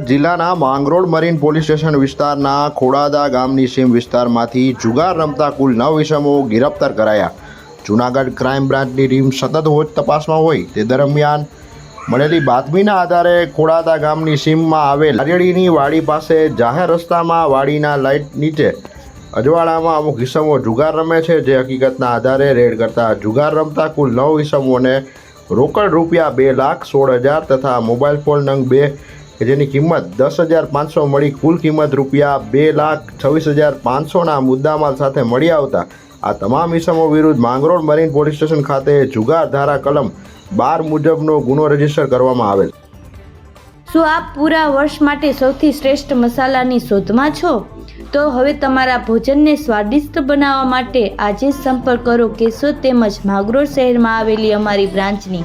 જિલ્લાના Mangrol marine police station વિસ્તારના ખોડાદા ગામની સીમ વિસ્તારમાંથી જુગાર રમતા કુલ નવ ઇસમો ગિરફતાર કરાયા. જૂનાગઢ ક્રાઇમ બ્રાન્ચની ટીમ સતત હોજ તપાસમાં હોય તે દરમિયાન મળેલી બાતમીના આધારે ખોડાદા ગામની સીમમાં આવેલ નારિયેળીની વાડી પાસે જાહેર રસ્તામાં વાડીના લાઇટ નીચે અજવાળામાં અમુક ઇસમો જુગાર રમે છે. જે હકીકતના આધારે રેડ કરતા જુગાર રમતા કુલ નવ ઇસમોને રોકડ રૂપિયા બે લાખ સોળ હજાર તથા મોબાઈલ ફોન નંગ બે કે જેની કિંમત દસ હજાર પાંચસો મળી, કુલ કિંમત રૂપિયા બે લાખ છવ્વીસ હજાર પાંચસોના મુદ્દામાલ સાથે મળી આવતા આ તમામ ઇસમો વિરુદ્ધ માંગરોળ મરીન પોલીસ સ્ટેશન ખાતે જુગાર ધારા કલમ બાર મુજબનો ગુનો રજિસ્ટર કરવામાં આવેલ. શું આપ પૂરા વર્ષ માટે સૌથી શ્રેષ્ઠ મસાલાની શોધમાં છો? તો હવે તમારા ભોજનને સ્વાદિષ્ટ બનાવવા માટે આજે સંપર્ક કરો કેશોદ તેમજ માગરોળ શહેરમાં આવેલી અમારી બ્રાન્ચની.